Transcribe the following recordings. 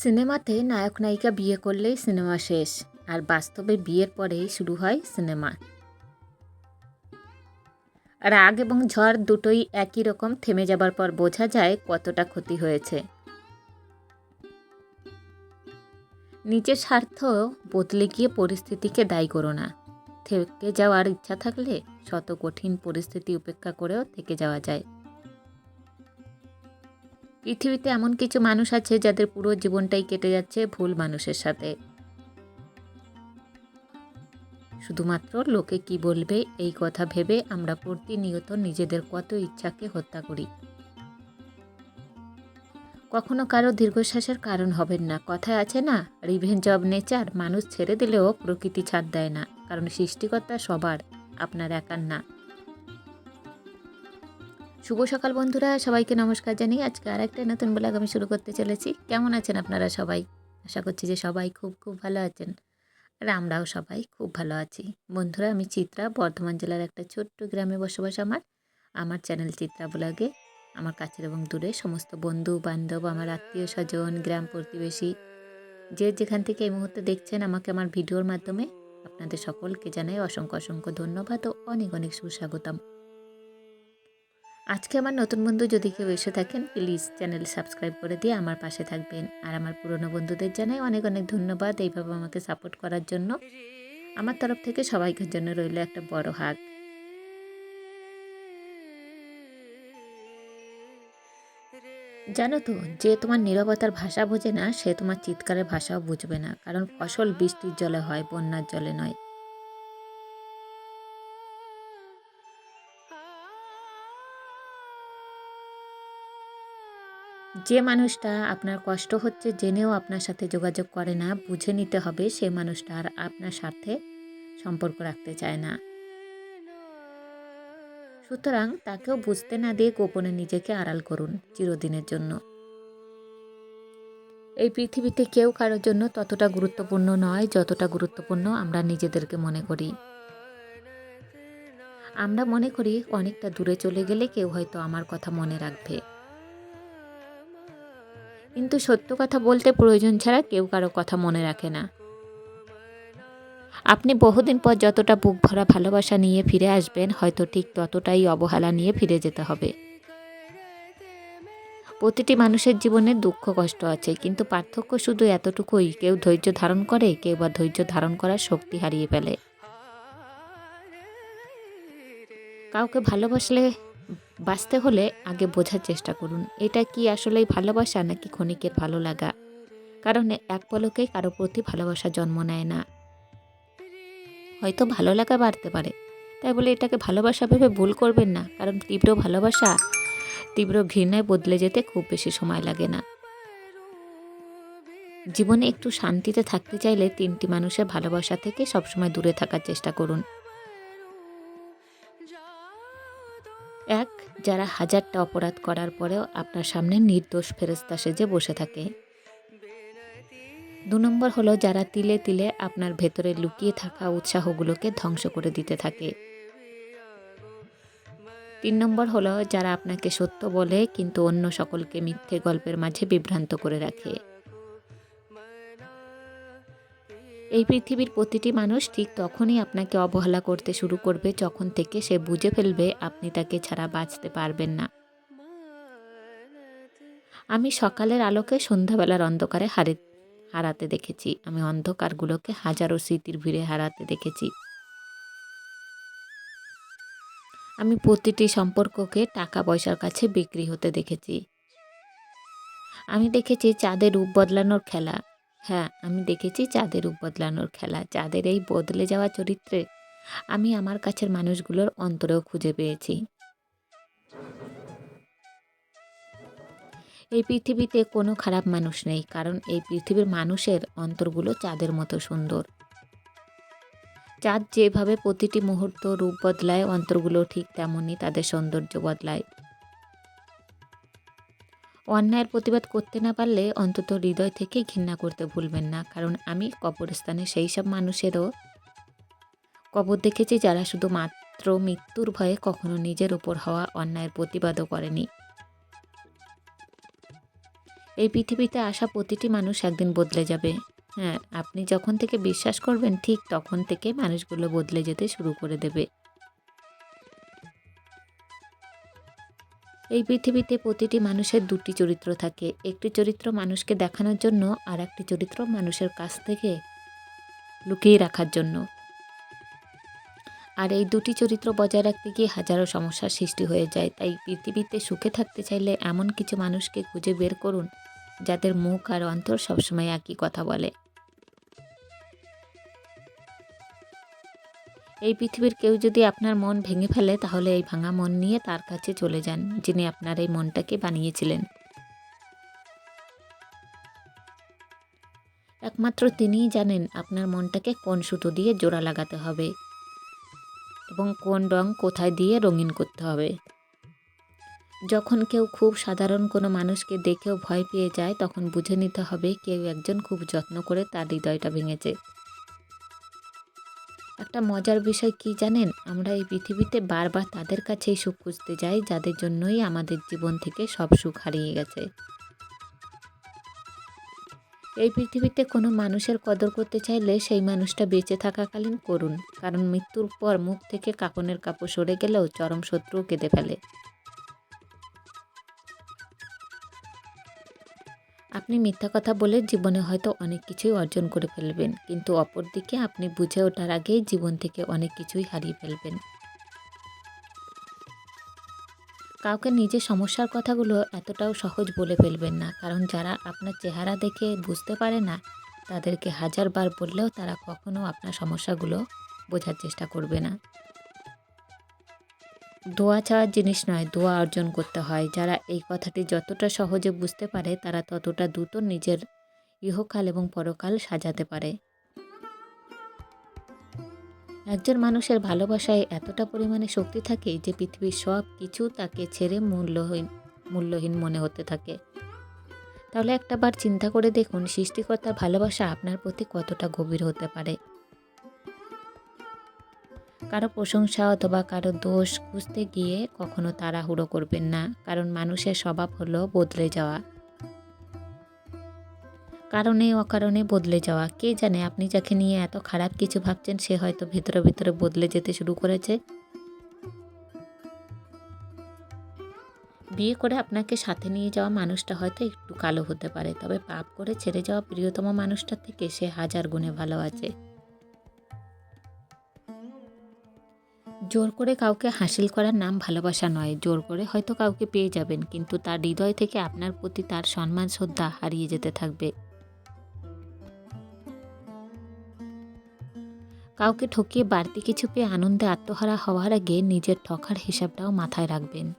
সিনেমাতে নায়ক নায়িকা বিয়ে করলেই সিনেমা শেষ, আর বাস্তবে বিয়ের পরেই শুরু হয় সিনেমা। রাগ এবং ঝড় দুটোই একই রকম থেমে যাবার পর বোঝা যায় কতটা ক্ষতি হয়েছে। নিজের স্বার্থ বদলে গিয়ে পরিস্থিতিকে দায়ী করো না। থেকে যাওয়ার ইচ্ছা থাকলে শত কঠিন পরিস্থিতি উপেক্ষা করেও থেকে যাওয়া যায়। পৃথিবীতে এমন কিছু মানুষ আছে যাদের পুরো জীবনটাই কেটে যাচ্ছে ভুল মানুষের সাথে। শুধুমাত্র লোকে কি বলবে এই কথা ভেবে আমরা প্রতিনিয়ত নিজেদের কত ইচ্ছাকে হত্যা করি। কখনো কারও দীর্ঘশ্বাসের কারণ হবেন না। কথায় আছে না রিভেঞ্জ অব নেচার মানুষ ছেড়ে দিলেও প্রকৃতি ছাড় দেয় না, কারণ সৃষ্টিকর্তা সবার, আপনার একার না। শুভ সকাল বন্ধুরা, সবাইকে নমস্কার জানিয়ে আজকে আর একটা নতুন ব্লগ আমি শুরু করতে চলেছি। কেমন আছেন আপনারা সবাই? আশা করছি যে সবাই খুব খুব ভালো আছেন আর আমরাও সবাই খুব ভালো আছি। বন্ধুরা, আমি চিত্রা, বর্ধমান জেলার একটা ছোট্ট গ্রামে বসবাস আমার। আমার চ্যানেল চিত্রা ব্লগে আমার কাছের এবং দূরে সমস্ত বন্ধু, বান্ধব, আমার আত্মীয় স্বজন, গ্রাম প্রতিবেশী যে যেখান থেকে এই মুহূর্তে দেখছেন আমাকে আমার ভিডিওর মাধ্যমে আপনাদের সকলকে জানাই অসংখ্য অসংখ্য ধন্যবাদ ও অনেক অনেক সুস্বাগতম। আজকে আমার নতুন বন্ধু যদি কেউ এসে থাকেন প্লিজ চ্যানেল সাবস্ক্রাইব করে দিয়ে আমার পাশে থাকবেন। আর আমার পুরনো বন্ধুদের জানাই অনেক অনেক ধন্যবাদ এইভাবে আমাকে সাপোর্ট করার জন্য। আমার তরফ থেকে সবাইকে জন্য রইল একটা বড় হাগ জানো তো, যে তোমার নীরবতার ভাষা বোঝে না, সে তোমার চিৎকারের ভাষাও বুঝবে না। কারণ ফসল বৃষ্টির জলে হয়, বন্যার জলে নয়। যে মানুষটা আপনার কষ্ট হচ্ছে জেনেও আপনার সাথে যোগাযোগ করে না, বুঝে নিতে হবে সে মানুষটা আর আপনার সাথে সম্পর্ক রাখতে চায় না। সুতরাং তাকেও বুঝতে না দিয়ে গোপনে নিজেকে আড়াল করুন চিরদিনের জন্য। এই পৃথিবীতে কেউ কারোর জন্য ততটা গুরুত্বপূর্ণ নয় যতটা গুরুত্বপূর্ণ আমরা নিজেদেরকে মনে করি। আমরা মনে করি অনেকটা দূরে চলে গেলে কেউ হয়তো আমার কথা মনে রাখবে। কিন্তু সত্য কথা বলতে প্রয়োজন ছাড়া কেউ কারও কথা মনে রাখে না। আপনি বহুদিন পর যতটা বুক ভরা ভালোবাসা নিয়ে ফিরে আসবেন, হয়তো ঠিক ততটাই অবহেলা নিয়ে ফিরে যেতে হবে। প্রতিটি মানুষের জীবনে দুঃখ, কষ্ট আছে, কিন্তু পার্থক্য শুধু এতটুকুই, কেউ ধৈর্য ধারণ করে, কেউ বা ধৈর্য ধারণ করার শক্তি হারিয়ে ফেলে। কাউকে ভালোবাসলে বাঁচতে হলে আগে বোঝার চেষ্টা করুন। এটা কি আসলেই ভালোবাসা নাকি ক্ষণিকের ভালো লাগা? কারণ এক পলকেই কারও প্রতি ভালোবাসা জন্ম নেয় না। হয়তো ভালো লাগা বাড়তে পারে। তাই বলে এটাকে ভালোবাসা ভেবে ভুল করবেন না। কারণ তীব্র ভালোবাসা, তীব্র ঘৃণায় বদলে যেতে খুব বেশি সময় লাগে না। জীবনে একটু শান্তিতে থাকতে চাইলে তিনটি মানুষের ভালোবাসা থেকে সবসময় দূরে থাকার চেষ্টা করুন। যারা হাজারটা অপরাধ করার পরেও আপনার সামনে নির্দোষ ফেরস্তা সেজে বসে থাকে। দু নম্বর হলো যারা তিলে তিলে আপনার ভেতরে লুকিয়ে থাকা উৎসাহগুলোকে ধ্বংস করে দিতে থাকে। তিন নম্বর হলো যারা আপনাকে সত্য বলে কিন্তু অন্য সকলকে মিথ্যে গল্পের মাঝে বিভ্রান্ত করে রাখে। এই পৃথিবীর প্রতিটি মানুষ ঠিক তখনই আপনাকে অবহেলা করতে শুরু করবে যখন থেকে সে বুঝে ফেলবে আপনি তাকে ছাড়া বাঁচতে পারবেন না। আমি সকালের আলোকে সন্ধ্যাবেলার অন্ধকারে হারে হারাতে দেখেছি। আমি অন্ধকারগুলোকে হাজারো স্মৃতির ভিড়ে হারাতে দেখেছি। আমি প্রতিটি সম্পর্ককে টাকা পয়সার কাছে বিক্রি হতে দেখেছি। আমি দেখেছি চাঁদের রূপ বদলানোর খেলা। হ্যাঁ আমি দেখেছি চাঁদের রূপ বদলানোর খেলা। চাঁদের এই বদলে যাওয়া চরিত্রে আমি আমার কাছের মানুষগুলোর অন্তরেও খুঁজে পেয়েছি। এই পৃথিবীতে কোনো খারাপ মানুষ নেই, কারণ এই পৃথিবীর মানুষের অন্তরগুলো চাঁদের মতো সুন্দর। চাঁদ যেভাবে প্রতিটি মুহূর্ত রূপ বদলায়, অন্তরগুলো ঠিক তেমনই তাদের সৌন্দর্য বদলায়। অন্যায়ের প্রতিবাদ করতে না পারলে অন্তত হৃদয় থেকে ঘৃণা করতে ভুলবেন না, কারণ আমি কবরস্থানে সেই সব মানুষেরও কবর দেখেছি যারা শুধু মাত্র মৃত্যুর ভয়ে কখনো নিজের উপর হওয়া অন্যায়ের প্রতিবাদও করেনি। এই পৃথিবীতে আসা প্রতিটি মানুষ একদিন বদলে যাবে। হ্যাঁ আপনি যখন থেকে বিশ্বাস করবেন, ঠিক তখন থেকে মানুষগুলো বদলে যেতে শুরু করে দেবে। এই পৃথিবীতে প্রতিটি মানুষের দুটি চরিত্র থাকে। একটি চরিত্র মানুষকে দেখানোর জন্য আর একটি চরিত্র মানুষের কাছ থেকে লুকিয়ে রাখার জন্য। আর এই দুটি চরিত্র বজায় রাখতে গিয়ে হাজারো সমস্যার সৃষ্টি হয়ে যায়। তাই পৃথিবীতে সুখে থাকতে চাইলে এমন কিছু মানুষকে খুঁজে বের করুন, যাদের মুখ আর অন্তর সবসময় একই কথা বলে। এই পৃথিবীর কেউ যদি আপনার মন ভেঙে ফেলে, তাহলে এই ভাঙা মন নিয়ে তার কাছে চলে যান, যিনি আপনার এই মনটাকে বানিয়েছিলেন। একমাত্র তিনিই জানেন আপনার মনটাকে কোন সুতো দিয়ে জোড়া লাগাতে হবে এবং কোন রং কোথায় দিয়ে রঙিন করতে হবে। যখন কেউ খুব সাধারণ কোনো মানুষকে দেখেও ভয় পেয়ে যায়, তখন বুঝে নিতে হবে কেউ একজন খুব যত্ন করে তার হৃদয়টা ভেঙেছে। একটা মজার বিষয় কি জানেন? আমরা এই পৃথিবীতে বারবার তাদের কাছেই সুখ খুঁজতে যাই, যাদের জন্যই আমাদের জীবন থেকে সব সুখ হারিয়ে গেছে। এই পৃথিবীতে কোনো মানুষের কদর করতে চাইলে সেই মানুষটা বেঁচে থাকাকালীন করুন, কারণ মৃত্যুর পর মুখ থেকে কাকনের কাপড় সরে গেলেও চরম শত্রুও কেঁদে ফেলে। আপনি মিথ্যা কথা বলে জীবনে হয়তো অনেক কিছুই অর্জন করে ফেলবেন, কিন্তু অপরদিকে আপনি বুঝে ওঠার আগেই জীবন থেকে অনেক কিছুই হারিয়ে ফেলবেন। কাউকে নিজের সমস্যার কথাগুলো এতটাও সহজ বলে ফেলবেন না, কারণ যারা আপনার চেহারা দেখে বুঝতে পারে না, তাদেরকে হাজারবার বললেও তারা কখনো আপনার সমস্যাগুলো বোঝার চেষ্টা করবে না। দোয়া চাওয়ার জিনিস নয়, দোয়া অর্জন করতে হয়। যারা এই কথাটি যতটা সহজে বুঝতে পারে, তারা ততটা দ্রুত নিজের ইহকাল এবং পরকাল সাজাতে পারে। একজন মানুষের ভালোবাসায় এতটা পরিমাণে শক্তি থাকে যে, পৃথিবীর সব কিছু তাকে ছেড়ে মূল্যহীন মূল্যহীন মনে হতে থাকে। তাহলে একটাবার চিন্তা করে দেখুন সৃষ্টিকর্তার ভালোবাসা আপনার প্রতি কতটা গভীর হতে পারে। কারও প্রশংসা অথবা কারও দোষ খুঁজতে গিয়ে কখনো তাড়াহুড়ো করবেন না, কারণ মানুষের স্বভাব হলো বদলে যাওয়া। কারণে অকারণে বদলে যাওয়া। কে জানে আপনি যাকে নিয়ে এত খারাপ কিছু ভাবছেন, সে হয়তো ভিতরে ভিতরে বদলে যেতে শুরু করেছে। বিয়ে করে আপনাকে সাথে নিয়ে যাওয়া মানুষটা হয়তো একটু কালো হতে পারে, তবে পাপ করে ছেড়ে যাওয়া প্রিয়তম মানুষটার থেকে সে হাজার গুণে ভালো আছে। জোর করে কাউকে হাসিল করার নাম ভালোবাসা নয়। জোর করে হয়তো কাউকে পেয়ে যাবেন, কিন্তু তার হৃদয় থেকে আপনার প্রতি তার সম্মান, শ্রদ্ধা হারিয়ে যেতে থাকবে। কাউকে ঠকিয়ে বাড়তি কিছু পেয়ে আনন্দে আত্মহারা হওয়ার আগে নিজের ঠকার হিসাবটাও মাথায় রাখবেন।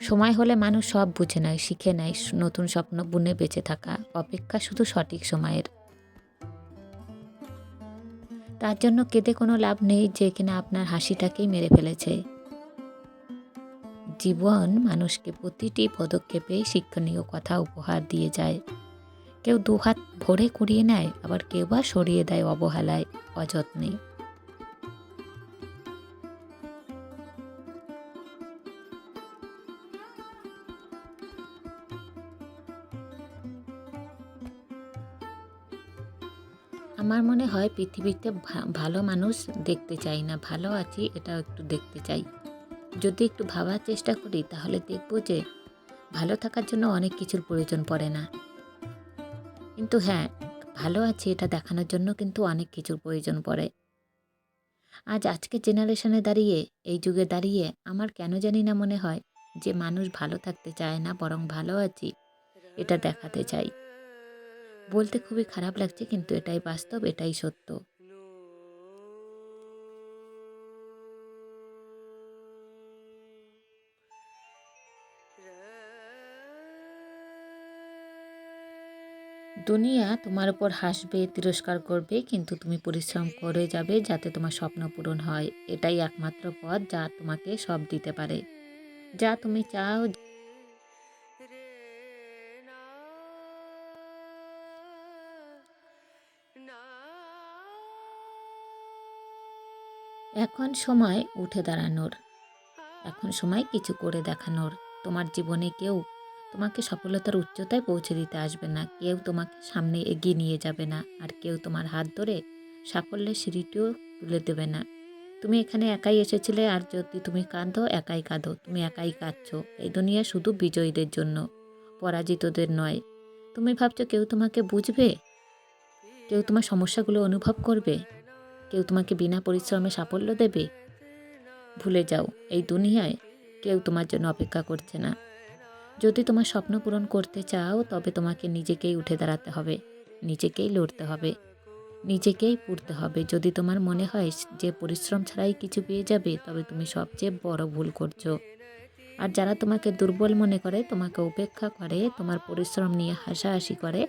সময় হলে মানুষ সব বুঝে নেয়, শিখে নেয়, নতুন স্বপ্ন বুনে বেঁচে থাকা। অপেক্ষা শুধু সঠিক সময়ের। তার জন্য কেঁদে কোনো লাভ নেই যে কিনা আপনার হাসিটাকেই মেরে ফেলেছে। জীবন মানুষকে প্রতিটি পদক্ষেপে শিক্ষণীয় কথা উপহার দিয়ে যায়। কেউ দুহাত ভরে কুড়িয়ে নেয়, আবার কেউ বা সরিয়ে দেয় অবহেলায়, অযত্নে। আমার মনে হয় পৃথিবীতে ভালো মানুষ দেখতে চাই না, ভালো আছি এটা একটু দেখতে চাই। যদি একটু ভাবার চেষ্টা করি, তাহলে দেখব যে ভালো থাকার জন্য অনেক কিছুর প্রয়োজন পড়ে না। কিন্তু হ্যাঁ ভালো আছি এটা দেখানোর জন্য কিন্তু অনেক কিছুর প্রয়োজন পড়ে। আজ আজকের জেনারেশনে দাঁড়িয়ে, এই যুগে দাঁড়িয়ে আমার কেন জানি না মনে হয় যে মানুষ ভালো থাকতে চায় না, বরং ভালো আছি এটা দেখাতে চাই। বলতে খুবই খারাপ লাগছে, কিন্তু এটাই বাস্তব, এটাই সত্য। দুনিয়া তোমার উপর হাসবে, তিরস্কার করবে, কিন্তু তুমি পরিশ্রম করে যাবে যাতে তোমার স্বপ্ন পূরণ হয়। এটাই একমাত্র পথ যা তোমাকে সব দিতে পারে। যা তুমি চাও এখন সময় উঠে দাঁড়ানোর। এখন সময় কিছু করে দেখানোর। তোমার জীবনে কেউ তোমাকে সফলতার উচ্চতায় পৌঁছে দিতে আসবে না। কেউ তোমাকে সামনে এগিয়ে নিয়ে যাবে না। আর কেউ তোমার হাত ধরে সাফল্যের সিঁড়িটিও তুলে দেবে না। তুমি এখানে একাই এসেছিলে আর যদি তুমি কাঁদো, একাই কাঁদো। তুমি একাই কাঁদছো। এই দুনিয়া শুধু বিজয়ীদের জন্য, পরাজিতদের নয়। তুমি ভাবছ কেউ তোমাকে বুঝবে? কেউ তোমার সমস্যাগুলো অনুভব করবে? কেউ তোমাকে বিনা পরিশ্রমে সাফল্য দেবে? ভুলে যাও, এই দুনিয়ায় কেউ তোমার জন্য অপেক্ষা করছে না। যদি তোমার স্বপ্ন পূরণ করতে চাও, তবে তোমাকে নিজেকেই উঠে দাঁড়াতে হবে, নিজেকেই লড়তে হবে, নিজেকেই পড়তে হবে। যদি তোমার মনে হয় যে পরিশ্রম ছাড়াই কিছু পেয়ে যাবে, তবে তুমি সবচেয়ে বড় ভুল করছ। আর যারা তোমাকে দুর্বল মনে করে, তোমাকে উপেক্ষা করে, তোমার পরিশ্রম নিয়ে হাসাহাসি করে,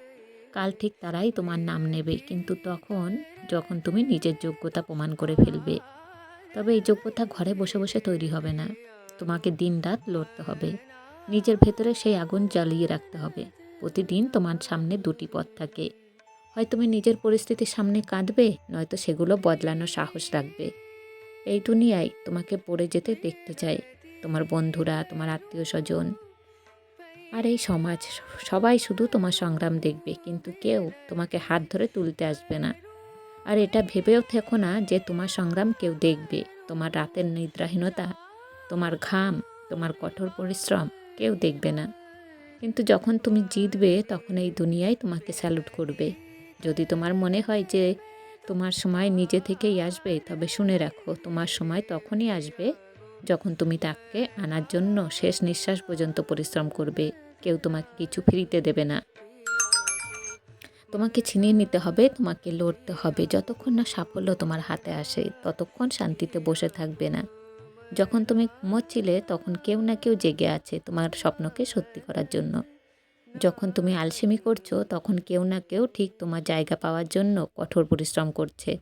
কাল ঠিক তারাই তোমার নাম নেবে। কিন্তু তখন যখন তুমি নিজের যোগ্যতা প্রমাণ করে ফেলবে। তবে এই যোগ্যতা ঘরে বসে বসে তৈরি হবে না। তোমাকে দিন রাত লড়তে হবে। নিজের ভেতরে সেই আগুন জ্বালিয়ে রাখতে হবে। প্রতিদিন তোমার সামনে দুটি পথ থাকে। হয় তুমি নিজের পরিস্থিতির সামনে কাঁদবে, নয়তো সেগুলো বদলানোর সাহস রাখবে। এই দুনিয়ায় তোমাকে পড়ে যেতে দেখতে চাই, তোমার বন্ধুরা, তোমার আত্মীয় স্বজন আর এই সমাজ, সবাই শুধু তোমার সংগ্রাম দেখবে, কিন্তু কেউ তোমাকে হাত ধরে তুলতে আসবে না। আর এটা ভেবেও থেকো না যে তোমার সংগ্রাম কেউ দেখবে। তোমার রাতের নিদ্রাহীনতা, তোমার ঘাম, তোমার কঠোর পরিশ্রম কেউ দেখবে না। কিন্তু যখন তুমি জিতবে, তখন এই দুনিয়ায় তোমাকে স্যালুট করবে। যদি তোমার মনে হয় যে তোমার সময় নিজে থেকেই আসবে, তবে শুনে রাখো, তোমার সময় তখনই আসবে যখন তুমি তাকে আনার জন্য শেষ নিঃশ্বাস পর্যন্ত পরিশ্রম করবে। কেউ তোমাকে কিছু ফ্রিতে দেবে না। তোমাকে ছিনিয়ে নিতে হবে, তোমাকে লড়তে হবে। যতক্ষণ না সাফল্য তোমার হাতে আসে, ততক্ষণ শান্তিতে বসে থাকবে না। যখন তুমি ঘুমোচ্ছিলে, তখন কেউ না কেউ জেগে আছে তোমার স্বপ্নকে সত্যি করার জন্য। যখন তুমি আলসেমি করছ, তখন কেউ না কেউ ঠিক তোমার জায়গা পাওয়ার জন্য কঠোর পরিশ্রম করছে।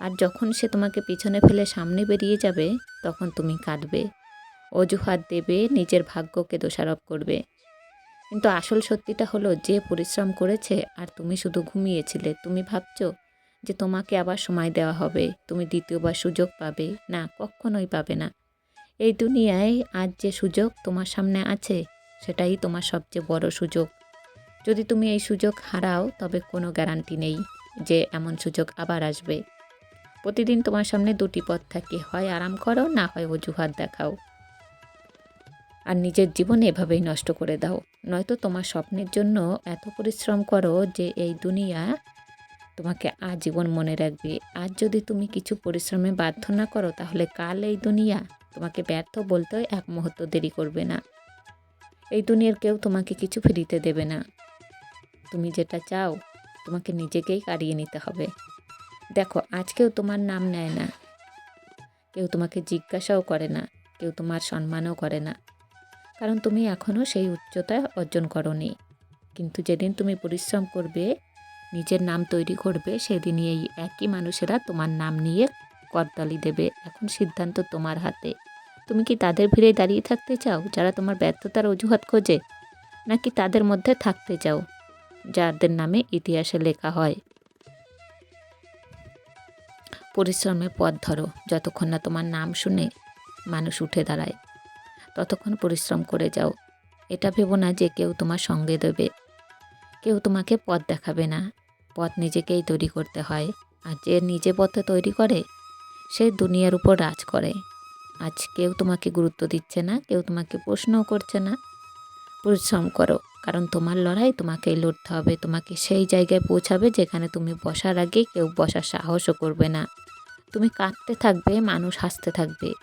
আর যখন সে তোমাকে পিছনে ফেলে সামনে বেরিয়ে যাবে, তখন তুমি কাঁদবে। অজুহাত দেবে, নিজের ভাগ্যকে দোষারোপ করবে। কিন্তু আসল সত্যিটা হলো যে পরিশ্রম করেছে আর তুমি শুধু ঘুমিয়েছিলে, তুমি ভাবছ যে তোমাকে আবার সময় দেওয়া হবে, তুমি দ্বিতীয়বার সুযোগ পাবে। না, কখনোই পাবে না। এই দুনিয়ায় আজ যে সুযোগ তোমার সামনে আছে, সেটাই তোমার সবচেয়ে বড় সুযোগ। যদি তুমি এই সুযোগ হারাও, তবে কোনো গ্যারান্টি নেই যে এমন সুযোগ আবার আসবে। প্রতিদিন তোমার সামনে দুটি পথ থাকে, হয় আরাম করো, না হয় অজুহাত দেখাও। আর নিজের জীবন এভাবেই নষ্ট করে দাও। নয়তো তোমার স্বপ্নের জন্য এত পরিশ্রম করো যে এই দুনিয়া তোমাকে আজীবন মনে রাখবে। আজ যদি তুমি কিছু পরিশ্রমে বাধ্য না করো, তাহলে কাল এই দুনিয়া তোমাকে ব্যর্থ বলতেও এক মুহূর্ত দেরি করবে না। এই দুনিয়ার কেউ তোমাকে কিছু ফিরিতে দেবে না। তুমি যেটা চাও, তোমাকে নিজেকেই কাড়িয়ে নিতে হবে। দেখো, আজকেও তোমার নাম নেয় না। কেউ তোমাকে জিজ্ঞাসাও করে না। কেউ তোমার সম্মানও করে না। কারণ তুমি এখনও সেই উচ্চতা অর্জন করনি। কিন্তু যেদিন তুমি পরিশ্রম করবে, নিজের নাম তৈরি করবে, সেদিনই এই একই মানুষেরা তোমার নাম নিয়ে করতালি দেবে। এখন সিদ্ধান্ত তোমার হাতে। তুমি কি তাদের ভিড়ে দাঁড়িয়ে থাকতে চাও, যারা তোমার ব্যর্থতার অজুহাত খোঁজে? নাকি তাদের মধ্যে থাকতে চাও, যাদের নামে ইতিহাসে লেখা হয়? পরিশ্রমের পথ ধরো। যতক্ষণ না তোমার নাম শুনে মানুষ উঠে দাঁড়ায়। ততক্ষণ পরিশ্রম করে যাও। এটা ভেবো না যে কেউ তোমার সঙ্গে দেবে। কেউ তোমাকে পথ দেখাবে না। পথ নিজেকেই তৈরি করতে হয়। আর যে নিজে পথে তৈরি করে, সে দুনিয়ার উপর রাজ করে। আজ কেউ তোমাকে গুরুত্ব দিচ্ছে না, কেউ তোমাকে প্রশ্নও করছে না। পরিশ্রম করো, কারণ তোমার লড়াই তোমাকেই লড়তে হবে। তোমাকে সেই জায়গায় পৌঁছাবে যেখানে তুমি বসার আগে কেউ বসার সাহসও করবে না। তুমি কাঁদতে থাকবে, মানুষ হাসতে থাকবে।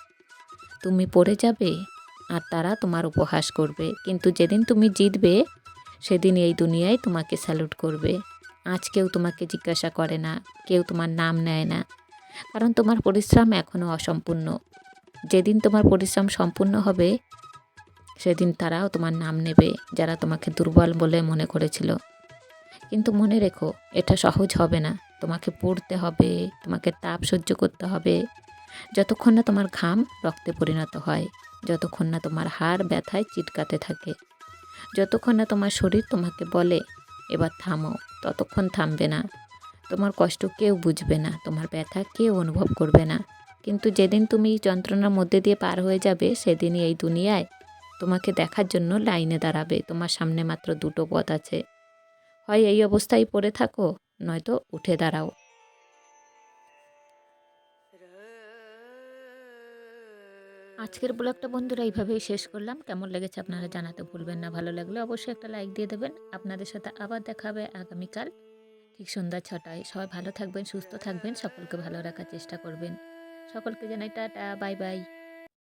তুমি পড়ে যাবে আর তারা তোমার উপহাস করবে। কিন্তু যেদিন তুমি জিতবে, সেদিন এই দুনিয়ায় তোমাকে স্যালুট করবে। আজ কেউ তোমাকে জিজ্ঞাসা করে না, কেউ তোমার নাম নেয় না। কারণ তোমার পরিশ্রম এখনও অসম্পূর্ণ। যেদিন তোমার পরিশ্রম সম্পূর্ণ হবে, সেদিন তারাও তোমার নাম নেবে, যারা তোমাকে দুর্বল বলে মনে করেছিল। কিন্তু মনে রেখো, এটা সহজ হবে না। তোমাকে পড়তে হবে, তোমাকে তাপ সহ্য করতে হবে। যতক্ষণ না তোমার ঘাম রক্তে পরিণত হয়। যতক্ষণ না তোমার হাড় ব্যথায় চিটকাতে থাকে, যতক্ষণ না তোমার শরীর তোমাকে বলে, এবার থামো ততক্ষণ থামবে না। তোমার কষ্ট কেউ বুঝবে না, তোমার ব্যথা কেউ অনুভব করবে না। কিন্তু যেদিন তুমি যন্ত্রণার মধ্যে দিয়ে পার হয়ে যাবে, সেদিনই এই দুনিয়ায় তোমাকে দেখার জন্য লাইনে দাঁড়াবে। তোমার সামনে মাত্র দুটো পথ আছে। হয় এই অবস্থায় পড়ে থাকো, নয়তো উঠে দাঁড়াও। আজকের ব্লগটা বন্ধুরা এইভাবেই শেষ করলাম। কেমন লেগেছে আপনারা জানাতে ভুলবেন না। ভালো লাগলে অবশ্যই একটা লাইক দিয়ে দেবেন। আপনাদের সাথে আবার দেখা হবে আগামীকাল ঠিক সন্ধ্যা ছটায়। সবাই ভালো থাকবেন, সুস্থ থাকবেন, সকলকে ভালো রাখার চেষ্টা করবেন। সকলকে জানাই টাটা, বাই বাই।